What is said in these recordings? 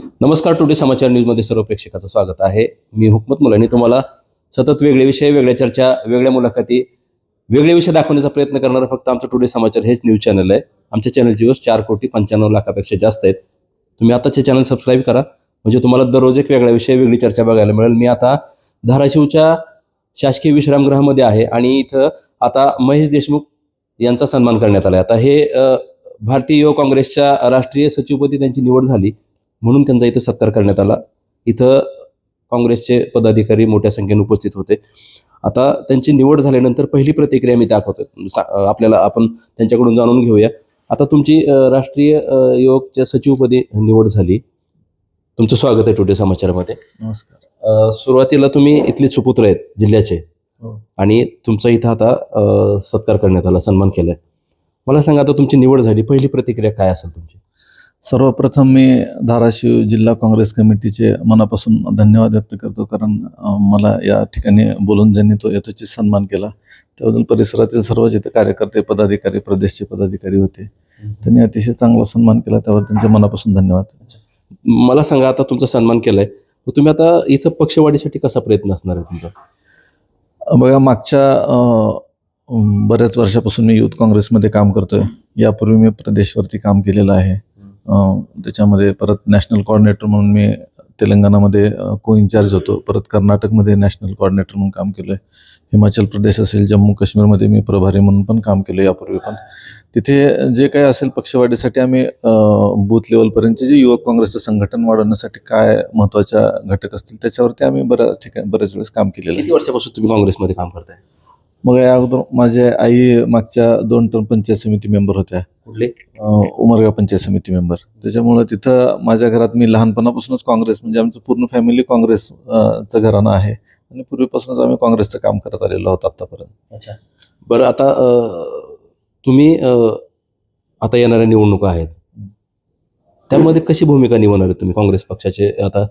नमस्कार टुडे समाचार न्यूजमध्ये सर्व प्रेक्षकाचं स्वागत आहे. मी हुकमत मुलांनी. तुम्हाला सतत वेगळे विषय वेगळ्या चर्चा वेगळ्या मुलाखती वेगळे विषय दाखवण्याचा प्रयत्न करणारं फक्त आमचं टुडे समाचार हेच न्यूज चॅनल आहे. आमच्या चॅनलची व्ह्यूज चार कोटी पंच्याण्णव लाखापेक्षा जास्त आहेत. तुम्ही आताच हे चॅनल सबस्क्राईब करा. म्हणजे तुम्हाला दररोज एक वेगळा विषय वेगळी चर्चा बघायला मिळेल. मी आता धाराशिवच्या शासकीय विश्रामगृहामध्ये आहे आणि इथं आता महेश देशमुख यांचा सन्मान करण्यात आला आता हे भारतीय युवक काँग्रेसच्या राष्ट्रीय सचिवपदी त्यांची निवड झाली. म्हणून त्यांचा इथं सत्कार करण्यात आला. इथं काँग्रेसचे पदाधिकारी मोठ्या संख्येने उपस्थित होते. आता त्यांची निवड झाल्यानंतर पहिली प्रतिक्रिया मी दाखवतो आपल्याला आपण त्यांच्याकडून जाणून घेऊया. आता तुमची राष्ट्रीय युवकच्या सचिवपदी निवड झाली. तुमचं स्वागत आहे टुडे समाचारमध्ये. नमस्कार. सुरुवातीला तुम्ही इथले सुपुत्र आहेत जिल्ह्याचे. हो. आणि तुमचा इथं आता सत्कार करण्यात आला सन्मान केलाय. मला सांगा आता तुमची निवड झाली पहिली प्रतिक्रिया काय असेल तुमची? सर्वप्रथम मी धाराशिव जिल्हा काँग्रेस कमिटीचे मनापासून धन्यवाद व्यक्त करतो. कारण मला या ठिकाणी बोलून ज्यांनी तो यथोचित सन्मान केला त्याबद्दल परिसरातील सर्व जिथे कार्यकर्ते पदाधिकारी प्रदेशचे पदाधिकारी होते त्यांनी अतिशय चांगला सन्मान केला. त्यावर त्यांचे मनापासून धन्यवाद. मला सांगा आता तुमचा सन्मान केलाय. तुम्ही आता इथं पक्षवाढीसाठी कसा प्रयत्न असणार आहे तुमचा? बघा मागच्या बऱ्याच वर्षापासून मी युथ काँग्रेसमध्ये काम करतोय. यापूर्वी मी प्रदेशवरती काम केलेलं आहे. त्याच्यामध्ये परत नॅशनल कोऑर्डिनेटर म्हणून मी तेलंगणामध्ये को इन्चार्ज होतो. परत कर्नाटकमध्ये नॅशनल कोऑर्डिनेटर म्हणून काम केलं आहे हिमाचल प्रदेश असेल जम्मू काश्मीरमध्ये मी प्रभारी म्हणून पण काम केलं यापूर्वी पण. तिथे जे काही असेल पक्षवाढीसाठी आम्ही बूथ लेवलपर्यंतचे जे युवक काँग्रेसचं संघटन वाढवण्यासाठी काय महत्त्वाच्या घटक असतील त्याच्यावरती आम्ही बऱ्याच ठिकाणी बरेच वेळेस काम केलेलं आहे. किती वर्षापासून तुम्ही काँग्रेसमध्ये काम करताय? मग या अगोदर माझे आई मागच्या दोन टर्म पंचायत समिती मेंबर होत्या. कुठले? उमरगा पंचायत समिती मेंबर त्याच्यामुळे तिथं माझ्या घरात मी लहानपणापासूनच काँग्रेस म्हणजे आमचं पूर्ण फॅमिली काँग्रेसचं घराणं आहे. आणि पूर्वीपासूनच आम्ही काँग्रेसचं काम करत आलेलो आहोत आतापर्यंत अच्छा. बरं आता तुम्ही आता येणाऱ्या निवडणुका आहेत. त्यामध्ये कशी भूमिका निवडणार आहे तुम्ही काँग्रेस पक्षाचे? आता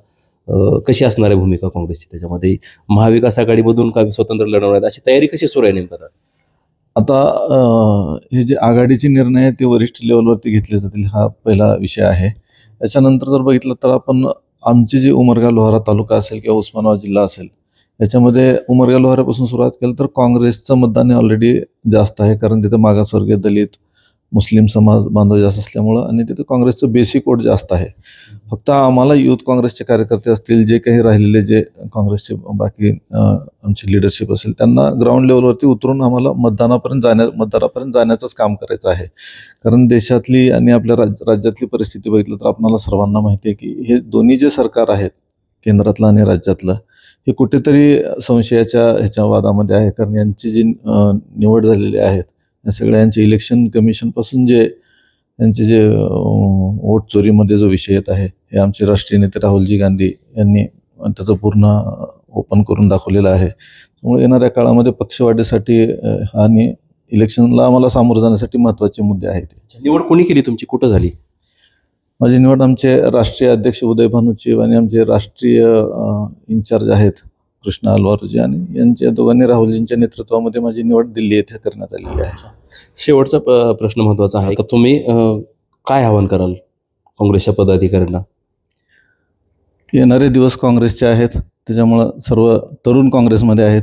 कशी असणार आहे भूमिका काँग्रेसची? त्याच्यामध्ये महाविकास आघाडीमधून का स्वतंत्र लढवणार अशी तयारी कशी सुरू आहे नेमकं आता? हे जे आघाडीचे निर्णय आहेत ते वरिष्ठ लेवलवरती घेतले जातील हा पहिला विषय आहे याच्यानंतर जर बघितलं तर आपण आमचे जे उमरगा लोहारा तालुका असेल किंवा उस्मानाबाद जिल्हा असेल याच्यामध्ये उमरगा लोहाऱ्यापासून सुरुवात केली तर काँग्रेसचं मतदान हे ऑलरेडी जास्त आहे कारण तिथं मागासवर्गीय दलित मुस्लिम समाज बांधव जास्त असल्यामुळं आणि तिथं काँग्रेसचं बेसिक वोट जास्त आहे. फक्त आम्हाला युथ काँग्रेसचे कार्यकर्ते असतील जे काही राहिलेले जे काँग्रेसचे बाकी आमची लिडरशिप असेल त्यांना ग्राउंड लेवलवरती उतरून आम्हाला मतदानापर्यंत जाण्या मतदारापर्यंत जाण्याचंच काम करायचं आहे. कारण देशातली आणि आपल्या राज राज्यातली परिस्थिती बघितलं तर आपणाला सर्वांना माहिती आहे की हे दोन्ही जे सरकार आहेत केंद्रातलं आणि राज्यातलं हे कुठेतरी संशयाच्या ह्याच्या वादामध्ये आहे. कारण यांची जी निवड झालेली आहेत या सगळ्यांचे इलेक्शन कमिशनपासून जे यांचे जे वोट चोरीमध्ये जो विषय येत आहे हे आमचे राष्ट्रीय नेते राहुलजी गांधी यांनी त्याचं पूर्ण ओपन करून दाखवलेलं आहे. त्यामुळे येणाऱ्या काळामध्ये पक्षवाढीसाठी आणि इलेक्शनला आम्हाला सामोरं जाण्यासाठी महत्त्वाचे मुद्दे आहेत निवड कोणी केली तुमची? कुठं झाली? माझी निवड आमचे राष्ट्रीय अध्यक्ष उदय भानुचिव आणि आमचे राष्ट्रीय अ, इंचार्ज आहेत. कृष्णा अलवारूजी आणि यांच्या दोघांनी राहुलजींच्या नेतृत्वामध्ये माझी निवड दिल्ली येथे करण्यात आलेली आहे. शेवटचा प- प्रश्न महत्त्वाचा आहे. तर तुम्ही अ, काय आवाहन कराल काँग्रेसच्या पदाधिकाऱ्यांना? येणारे दिवस काँग्रेसचे आहेत त्याच्यामुळं सर्व तरुण काँग्रेसमध्ये आहेत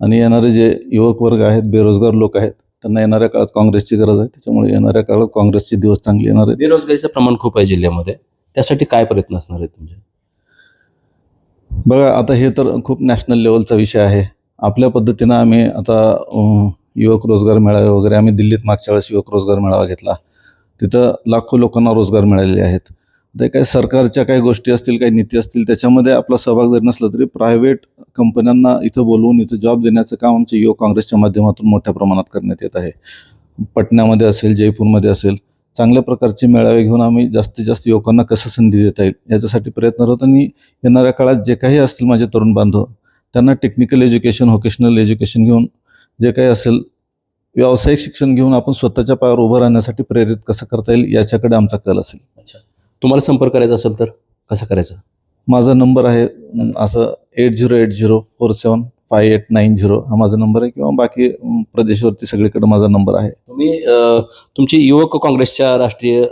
आणि येणारे जे युवक वर्ग आहेत बेरोजगार लोक आहेत त्यांना येणाऱ्या काळात काँग्रेसची गरज आहे त्याच्यामुळे येणाऱ्या काळात काँग्रेसचे दिवस चांगले येणार आहेत. बेरोजगारीचं प्रमाण खूप आहे जिल्ह्यामध्ये. त्यासाठी काय प्रयत्न असणार आहेत तुमचे? बघा आता हे तर खूप नॅशनल लेवलचा विषय आहे. आपल्या पद्धतीनं आम्ही आता युवक रोजगार मेळावे वगैरे आम्ही दिल्लीत मागच्या वेळेस युवक रोजगार मेळावा घेतला. तिथं लाखो लोकांना रोजगार मिळालेले आहेत. ते काही सरकारच्या काही गोष्टी असतील काही नीती असतील त्याच्यामध्ये आपला सहभाग जरी नसला तरी प्रायव्हेट कंपन्यांना इथं बोलवून इथं जॉब देण्याचं काम आमच्या युवक काँग्रेसच्या माध्यमातून मोठ्या प्रमाणात करण्यात येत आहे. पटण्यामध्ये असेल जयपूरमध्ये असेल चांगल्या प्रकारचे मेळावे घेऊन आम्ही जास्तीत जास्त युवकांना कसं संधी देता येईल याच्यासाठी प्रयत्न होत आणि येणाऱ्या काळात जे काही असतील माझे तरुण बांधव त्यांना टेक्निकल एज्युकेशन व्होकेशनल एज्युकेशन घेऊन जे काही असेल व्यावसायिक शिक्षण घेऊन आपण स्वतःच्या पायावर उभं राहण्यासाठी प्रेरित कसं करता येईल याच्याकडे आमचा कल असेल. तुम्हाला संपर्क करायचा असेल तर कसा करायचा? माझा नंबर आहे असं eight zero eight zero four seven five eight nine zero हा माझा नंबर आहे किंवा बाकी प्रदेशवरती सगळीकडे माझा नंबर आहे. तुम्ही अ, तुमची युवक काँग्रेसच्या राष्ट्रीय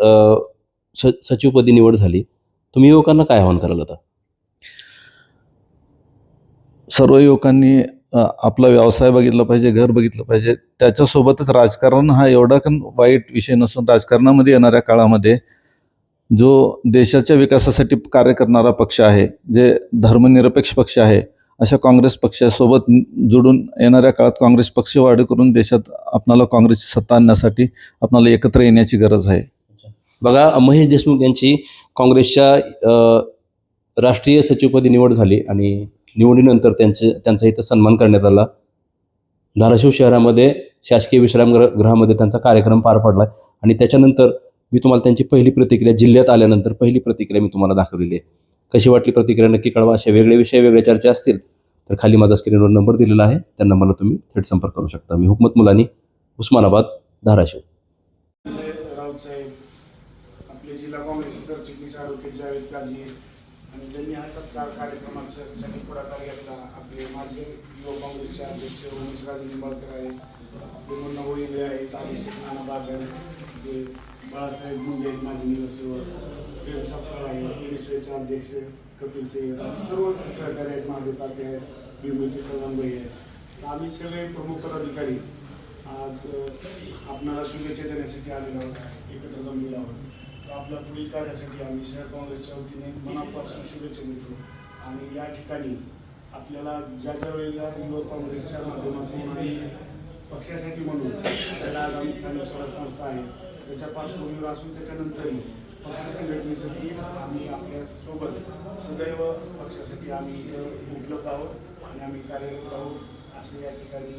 स- सचिवपदी निवड झाली. तुम्ही युवकांना काय आवाहन कराल आता? सर्व युवकांनी आपला व्यवसाय बघितला पाहिजे घर बघितलं पाहिजे. त्याच्यासोबतच राजकारण हा एवढा पण वाईट विषय नसून राजकारणामध्ये येणाऱ्या काळामध्ये जो देशाच्या विकासासाठी कार्य करणारा पक्ष आहे जे धर्मनिरपेक्ष पक्ष आहे अशा काँग्रेस पक्षासोबत जुडून जोडून येणाऱ्या काळात काँग्रेस पक्ष वाढ करून देशात आपणाला काँग्रेसची सत्ता आणण्यासाठी आपणाला एकत्र येण्याची गरज आहे. बघा महेश देशमुख यांची काँग्रेसच्या राष्ट्रीय सचिवपदी निवड झाली आणि निवडीनंतर त्यांचे त्यांचा इथं सन्मान करण्यात आला. धाराशिव शहरामध्ये शासकीय विश्रामगृह गृहामध्ये त्यांचा कार्यक्रम पार पडला आणि त्याच्यानंतर मी तुम्हाला त्यांची पहिली प्रतिक्रिया जिल्ह्यात आल्यानंतर पहिली प्रतिक्रिया मी तुम्हाला दाखवलेली आहे. कशी वाटली प्रतिक्रिया नक्की कळवा. अशा वेगळे विषय वेगळ्या चर्चा असतील तर खाली माझा स्क्रीनवर नंबर दिलेला आहे. त्या नंबरला तुम्ही थेट संपर्क करू शकता. मी हुकमत मुलानी उस्मानाबाद धाराशिव संजय राऊत साहेब आपले जिल्हा काँग्रेसचे सरचिटणीस ॲडव्होकेट जावेद काझी आणि ज्यांनी हा सत्कार कार्यक्रमासाठी पुढाकार घेतला आपले माजी युवा काँग्रेसचे अध्यक्ष उमेशराज निंबाळकर आहेत मुन्ना होळीले आहेत अभिषेक नाना बागल बाळासाहेब मुंडे आहेत माजी नगरसेवक प्रेम सपकाळ आहे एनएसएचे अध्यक्ष कपिल सिंग सर्व सहकारी आहेत महादेव पाते आहेत बिंबूचे सर्वांबाई आहेत. तर आम्ही सगळे प्रमुख पदाधिकारी आज आपणाला शुभेच्छा देण्यासाठी आलेलो आहोत एकत्र जमलेलो आहोत. तर आपल्या पुढील कार्यासाठी आम्ही शहर काँग्रेसच्या वतीने मनापासून शुभेच्छा देतो. आणि या ठिकाणी आपल्याला ज्या ज्या वेळेला युवक काँग्रेसच्या माध्यमातून आणि पक्षासाठी म्हणून आपल्याला आगामी स्थानिक स्वराज संस्था आहे. त्याच्या पार्श्वभूमीवर असून त्याच्यानंतरही पक्ष संघटनेसाठी आम्ही आपल्यासोबत सदैव पक्षासाठी आम्ही उपलब्ध आहोत आणि आम्ही कार्यरत आहोत असे या ठिकाणी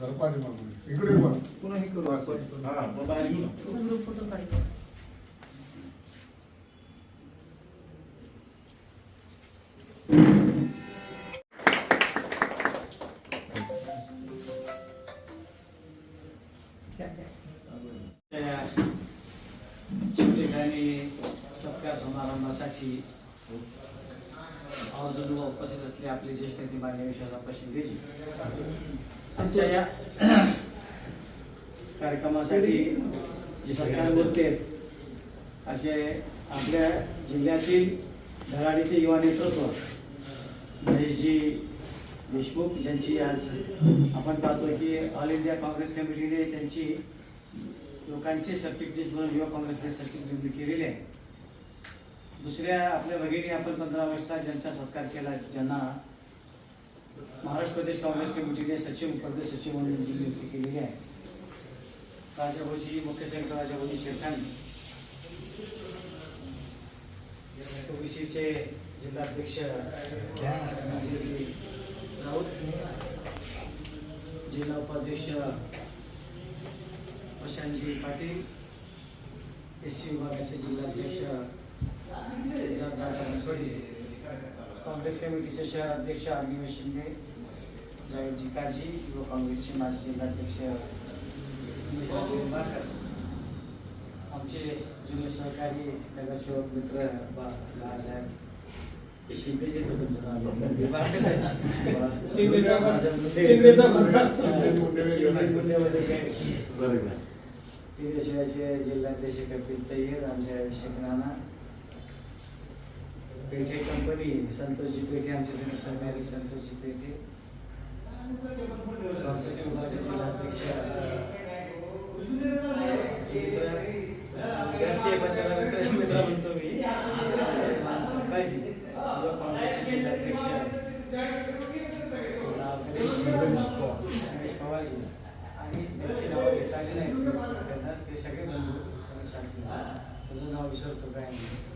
येऊ सगळं. हा पुन्हा बाहेर येऊ ना त्या ठिकाणी सत्कार समारंभासाठी आवर्जून उपस्थित असले आपले ज्येष्ठ नेते मान्य विश्वासा शिंदेजी आजच्या या कार्यक्रमासाठी जे सत्कार बोलते असे आपल्या जिल्ह्यातील धडाडीचे युवा नेतृत्व महेशजी देशमुख ज्यांची आज आपण पाहतो की ऑल इंडिया काँग्रेस कमिटीने त्यांची लोकांचे सरचिटणीस म्हणून युवा काँग्रेसने सरचिटणीस केलेली आहे. दुसऱ्या आपल्या भगिनी आपण पंधरा ऑगस्टला ज्यांचा सत्कार केला ज्यांना महाराष्ट्र प्रदेश कांग्रेस काँग्रेस कमिटीने सचिव प्रदेश सचिव म्हणून त्यांची नियुक्ती केलेली आहे राजाभाऊजी मुख्य सेक्रेटरी राजाभाऊजी शेरखान ओबीसीचे जिल्हाध्यक्ष राऊत जिल्हा उपाध्यक्ष प्रशांतजी पाटील। एस सी विभागाचे जिल्हाध्यक्ष सिद्धार्थदादा बनसोडे काँग्रेस कमिटीचे शहर अध्यक्ष अग्निवेश शिंदे जावेदजी काजी युवा काँग्रेसचे माजी जिल्हाध्यक्ष आमचे जुने सहकारी नगरसेवक मित्र बाळासाहेब शिंदेचे. शिंदेचा जिल्हाध्यक्ष कपिल चय्यर आमच्या अभिषेक राणा पेठे कंपनी संतोषजी पेठे आमचे जुने सहकारी संतोषजी पेठे. संस्कृती विभागाचे जिल्हाध्यक्ष आमचे म्हणतो मी. आणि त्यांची नावं घेता आली त्यांना ते सगळे बंधू सांगितलं. तुझं नाव विसरतो काय नाही.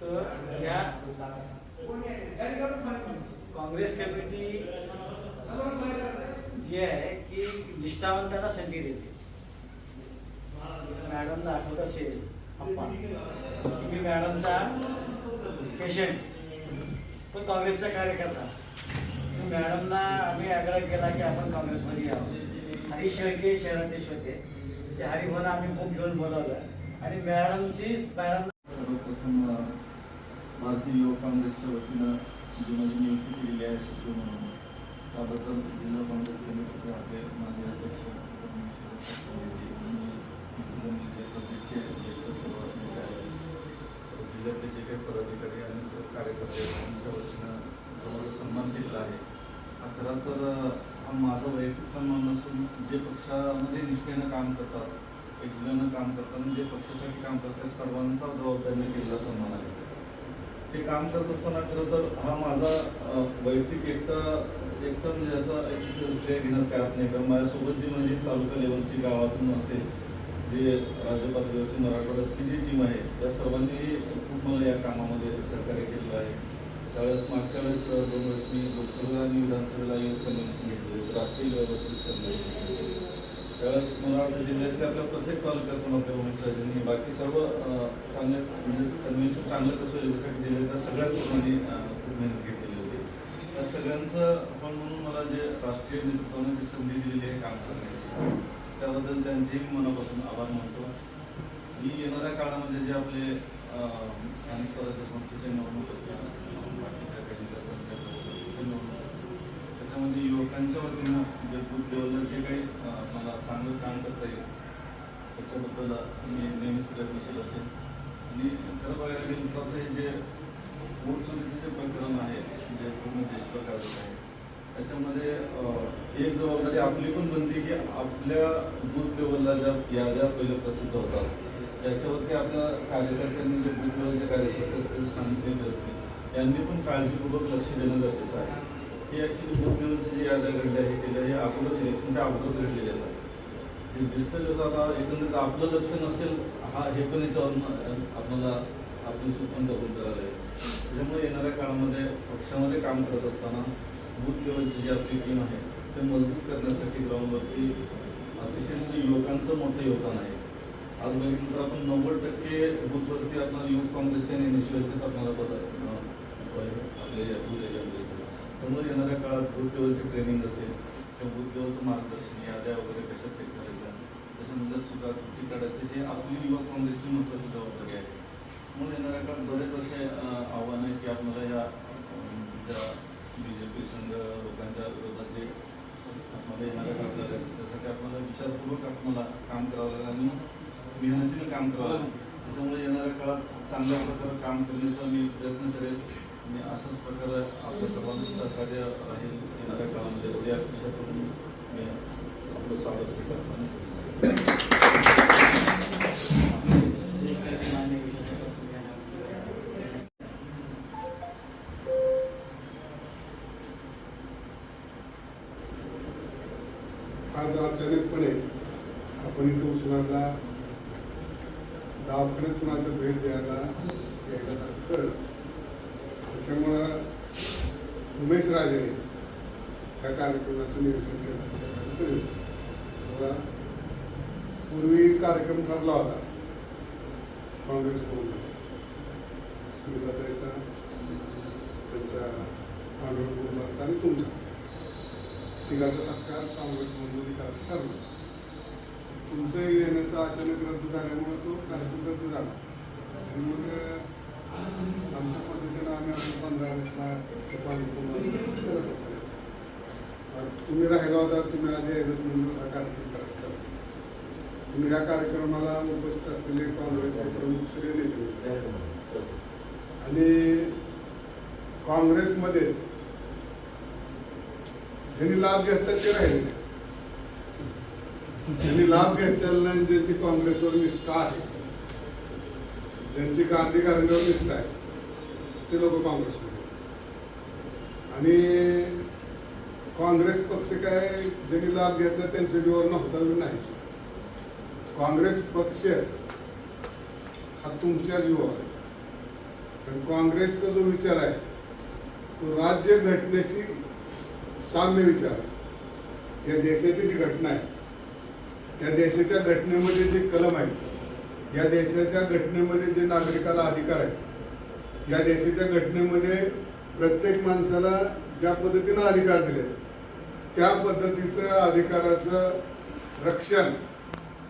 तर या काँग्रेस कमिटी जी आहे की निष्ठावंतांना संधी देते. मॅडमला आठवत असेल अप्पा मी मॅडमचा पेशंट पण काँग्रेसचा कार्यकर्ता. मॅडमना आम्ही आग्रह केला की आपण काँग्रेसमध्ये यावं. हरीश शेळके शहराध्यक्ष होते. ते हरिभवना आम्ही खूप घेऊन बोलावलं. आणि मॅडमची मॅडम सर्वप्रथम भारतीय युवक काँग्रेसच्या वतीनं जी माझी नियुक्ती केलेली आहे सचिव म्हणून. त्याबद्दल जिल्हा काँग्रेस कमिटीचे आपले माझे अध्यक्ष प्रदेशचे सर्व नेते आहेत जिल्ह्यातले जे काही पदाधिकारी आणि सर्व कार्यकर्ते यांच्या त्यांच्या वतीनं सन्मान केलेला आहे. हा खरं तर माझा वैयक्तिक सन्मान नसून जे पक्षामध्ये निष्ठेनं काम करतात एकजुल्यानं काम करतात जे पक्षासाठी काम करतात सर्वांचा जबाबदारीने केलेला सन्मान आहे. ते काम करत असताना खरं तर हा माझा वैयक्तिक एकटा एकटा म्हणजे याचा एक श्रेय घेण्यात काय नाही. कारण माझ्यासोबत जी माझी तालुका लेवलची गावातून असेल जे राज्य पातळीवरची मराठवाड्यातली जी टीम आहे त्या सर्वांनी खूप मला या कामामध्ये सहकार्य केलेलं आहे. त्यावेळेस मागच्या वेळेस दोन वेळेस मी लोकसभेला आणि विधानसभेला युथ कन्व्हेन्शन घेतले होते राष्ट्रीय लेवलवरती कन्व्हेन्शन घेतले त्यावेळेस मला वाटतं जिल्ह्यातल्या आपल्या प्रत्येक तालुक्यातून आपल्या उमेदवारांनी बाकी सर्व चांगले म्हणजे कन्व्हेन्शन चांगलं कसं याच्यासाठी जिल्ह्यातल्या सगळ्याच लोकांनी खूप मेहनत घेतलेली होती. त्या सगळ्यांचं फळ म्हणून मला जे राष्ट्रीय नेतृत्वाने जी संधी दिलेली आहे काम करण्याची त्याबद्दल त्यांचेही मनापासून आभार मानतो. मी येणाऱ्या काळामध्ये जे आपले स्थानिक स्वराज्य संस्थेचे निवडणूक असतील अ, बाकीच्या काही इतर पंचायत निवडणूक असतील म्हणजे युवकांच्या वतीनं जे बूथ लेवलला जे काही मला चांगलं काम करता येईल त्याच्याबद्दल मी नेहमीच प्रयत्नशील असेल. आणि खरं बघायला गेलं तर हे जे वोट जे प्रकरण आहे जे पूर्ण देशभर आहे त्याच्यामध्ये एक जबाबदारी आपली पण बनते की आपल्या बूथ लेवलला ज्या याद्या पहिले प्रसिद्ध होतात त्याच्यावरती आपल्या कार्यकर्त्यांनी जे बूथ लेवलचे कार्यकर्ते असतील सांगितलेले असतील यांनी पण काळजीपूर्वक लक्ष देणं गरजेचं आहे. हे ॲक्च्युली बूथ लेवलचे जे याद्या घडल्या आहे केल्या हे अगोदर इलेक्शनच्या अगोदरच घडलेल्या आहेत हे दिसतं कसं आता एकंदरीत आपलं लक्ष नसेल हा हे पण याच्यावर आपल्याला आपली चूक पण कबूल करायला आहे त्याच्यामुळे येणाऱ्या काळामध्ये पक्षामध्ये काम करत असताना बूथ लेवलची जी आपली टीम आहे ते मजबूत करण्यासाठी ग्राउंडवरती अतिशय म्हणजे युवकांचं मोठं योगदान आहे. आज बघितलं तर आपण नव्वद टक्के बूथवरती आपण युथ काँग्रेसचे आणि एनएसयूएलचेच आपल्याला पद आपले समोर येणाऱ्या काळात बूथ लेवलची ट्रेनिंग असेल किंवा बूथ लेवलचं मार्गदर्शन याद्या वगैरे कशा चेक करायच्या त्याच्यानंतर चुका त्रुटी काढायचे हे आपली युवा काँग्रेसची महत्त्वाची जबाबदारी आहे. म्हणून येणाऱ्या काळात बरेच असे आव्हानं आहेत की आपल्याला या ज्या बी जे पी संघ लोकांच्या विरोधात जे आपल्याला येणाऱ्या काळात लागायचं त्यासाठी आपल्याला विचारपूर्वक आपल्याला काम करावं लागेल आणि मेहनतीने काम करावं लागेल. त्याच्यामुळे येणाऱ्या काळात चांगल्या प्रकारे काम करण्याचा मी प्रयत्न करेल. आणि अशाच प्रकारे आपल्या सर्वांचं सहकार्य राहील येणाऱ्या काळामध्ये एवढी अपेक्षा करून मी आपलं स्वागत स्वीकारतो ज्येष्ठ मान्य विषयापासून घ्यायला आज अचानकपणे आपण इथं उस्मानला दवाखान्यात कुणाला तर भेट द्यायला यायला असं कळलं त्याच्यामुळं उमेश राजेने त्या कार्यक्रमाचं नियोजन केलं त्याच्याकडे कळलं तेव्हा पूर्वी कार्यक्रम ठरला होता काँग्रेसकडून सुरुवातीचा त्यांचा पांडुरंग कुटुंबात आणि तुमचा. तिघाचा सत्कार काँग्रेसमधून करायचं ठरलं तुमचं येण्याचा अचानक रद्द झाल्यामुळे तो कार्यक्रम रद्द झाला. आणि मग आमच्या पद्धतीनं आम्ही आपण पंधरा ऑगस्टला पाणी त्याला सत्कार तुम्ही राहिला होता तुम्ही आज यायला म्हणून हा कार्यक्रम करायचा तुम्ही या कार्यक्रमाला उपस्थित असलेले काँग्रेसचे प्रमुख सगळे नेते होते. आणि काँग्रेसमध्ये ज्यांनी लाभ घेतला ते राहिले. ज्यांनी लाभ घेतलेला नाही ज्यांची काँग्रेसवर निष्ठा आहे ज्यांची गांधीकारांवर निष्ठा आहे ते लोक काँग्रेसमध्ये आणि काँग्रेस पक्ष काय ज्यांनी लाभ घेतला त्यांच्या जीवावर नव्हता नाही काँग्रेस पक्ष हा तुमच्या जीवावर पण काँग्रेसचा जो विचार आहे तो राज्य घटनेशी साम्य विचार. या देशाची जी घटना आहे त्या देशाच्या घटनेमध्ये जे कलम आहेत या देशाच्या घटनेमध्ये जे नागरिकाला अधिकार आहेत या देशाच्या घटनेमध्ये प्रत्येक माणसाला ज्या पद्धतीनं अधिकार दिले त्या पद्धतीचं अधिकाराचं रक्षण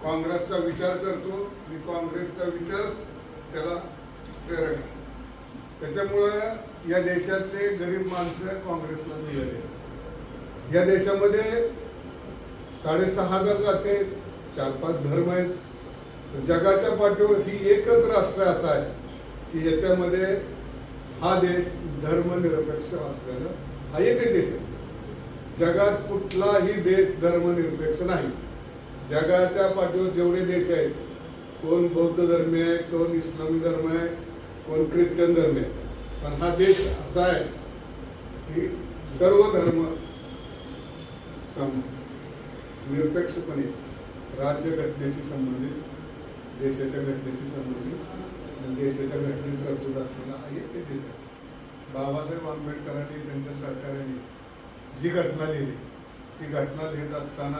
काँग्रेसचा विचार करतो आणि काँग्रेसचा विचार त्याला प्रेरक आहे. त्याच्यामुळं या देशातले गरीब माणसं काँग्रेसला मिळाले. या देशामध्ये साडेसहा हजार जाते चार पाच धर्म आहेत. जगाच्या पाठीवर ही एकच राष्ट्र असा आहे की याच्यामध्ये हा देश धर्मनिरपेक्ष असलेला हा एक देश आहे. जगात कुठलाही देश धर्मनिरपेक्ष नाही. जगाच्या पाठीवर जेवढे देश आहेत कोण बौद्ध धर्मी आहे कोण इस्लामी धर्म आहे कोण ख्रिश्चन धर्म आहे पण हा देश असा आहे की सर्व धर्म सम निरपेक्षपणे राज्य घटनेशी संबंधित देशाच्या घटनेशी संबंधित आणि देशाच्या घटनेत तरतूद असलेला हा एक देश आहे. बाबासाहेब आंबेडकरांनी त्यांच्या सरकारने जी घटना लिहिली ती घटना लिहित असताना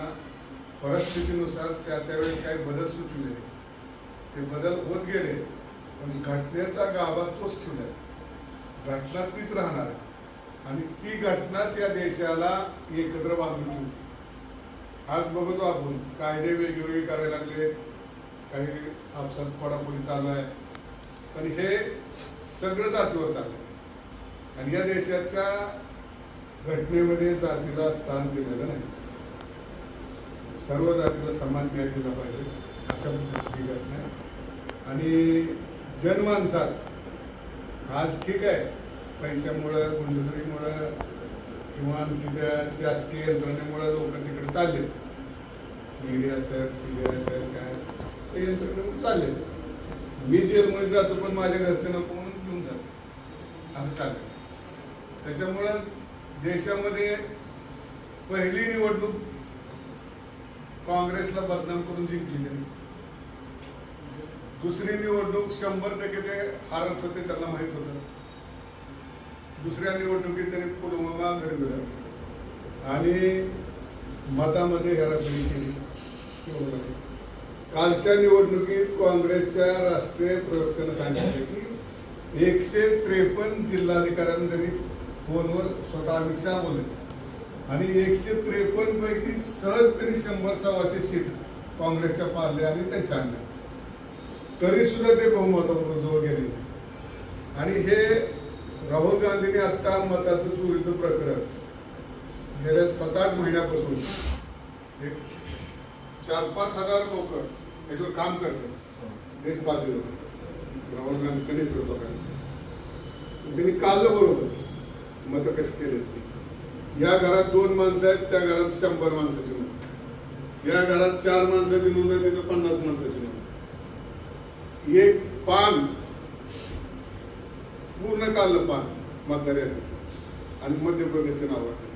परिस्थितीनुसार त्या त्यावेळी काही बदल सुचले ते बदल होत गेले पण घटनेचा गाभा तोच ठेवण्याचा घटना तीच राहणार आहे. आणि ती घटनाच या देशाला एकत्र बांधून ठेवते. आज बघतो आपण कायदे वेगवेगळे करायला लागले. काही आपसात फोडाफोडी चालू आहे. पण हे सगळं जातीवर चाललं आहे आणि या देशाच्या घटनेमध्ये जातीला स्थान दिलेलं नाही. सर्व जातीला समान न्याय दिला पाहिजे अशा पद्धतीची घटना आणि जनमानसात. आज ठीक आहे. पैशामुळं गुंडगिरीमुळं किंवा तिथं शासकीय यंत्रणेमुळं लोक तिकडे चालले मीडिया असेल सी बी एस असेल काय? ते यंत्रणेमुळे चालले मी जेलमध्ये जातो पण माझ्या घरचे नको म्हणून घेऊन जातो. असं चाललं त्याच्यामुळं देशामध्ये पहिली निवडणूक काँग्रेसला बदनाम करून जिंकली त्यांनी. दुसरी निवडणूक शंभर टक्के ते हारत होते त्यांना माहीत होतं. दुसऱ्या निवडणुकीत त्यांनी पुलवामा घडविला आणि मतामध्ये हेराफेरी केली. कालच्या निवडणुकीत काँग्रेसच्या राष्ट्रीय प्रवक्त्यानं सांगितलं की एकशे त्रेपन्न जिल्हाधिकाऱ्यांना त्यांनी फोनवर स्वतः अमित शहा बोलले. आणि एकशे त्रेपन्न पैकी सहज त्यांनी शंभर सव्वाशे सीट काँग्रेसच्या पारल्या आणि त्यांच्या आणल्या. तरी सुद्धा ते बहुमताबरोबर जवळ गेले आणि हे राहुल गांधींनी आत्ता मताचं चोरीचं प्रकरण गेल्या सात आठ महिन्यापासून एक चार पाच हजार लोक याच्यावर काम करतात. देश पातळीवर राहुल गांधीच्या नेतृत्वाखाली. त्यांनी काढलं बरोबर मतं कशी केले ते या घरात दोन माणसं आहेत त्या घरात शंभर माणसाची नोंद या घरात चार माणसाची नोंद आहे तिथं पन्नास माणसाची एक पान पूर्ण काढलं पान मतदार आणि मध्य प्रदेशच्या नावाचं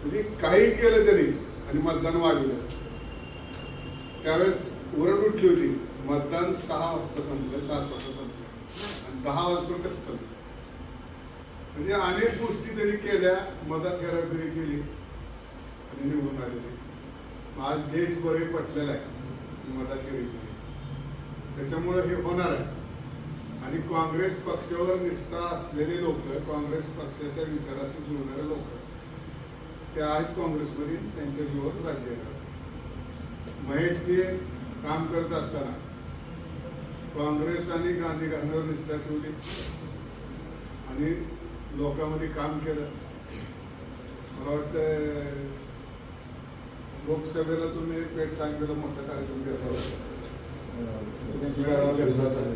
म्हणजे काही केलं तरी आणि मतदान वाढलं. त्यावेळेस ओरड उठली होती मतदान सहा वाजता संपलं सात वाजता संपलं. आणि दहा वाजता कसं संपलं? म्हणजे अनेक गोष्टी त्यांनी केल्या मदत तरी केली. आणि निवडून आलेली. आज देश बरे पटलेला आहे मदत केली. त्याच्यामुळं हे होणार आहे. आणि काँग्रेस पक्षावर निष्ठा असलेले लोक काँग्रेस पक्षाच्या विचाराशी जुळणारे लोक ते आहेत काँग्रेसमध्ये त्यांच्या जीवावर राज्य येणार महेशने काम करत असताना काँग्रेस आणि गांधी घराण्यावर निष्ठा ठेवली आणि लोकांमध्ये काम केलं. मला वाटतं लोकसभेला तुम्ही पेट सांगितलं मोठा कार्यक्रम घेतला. होता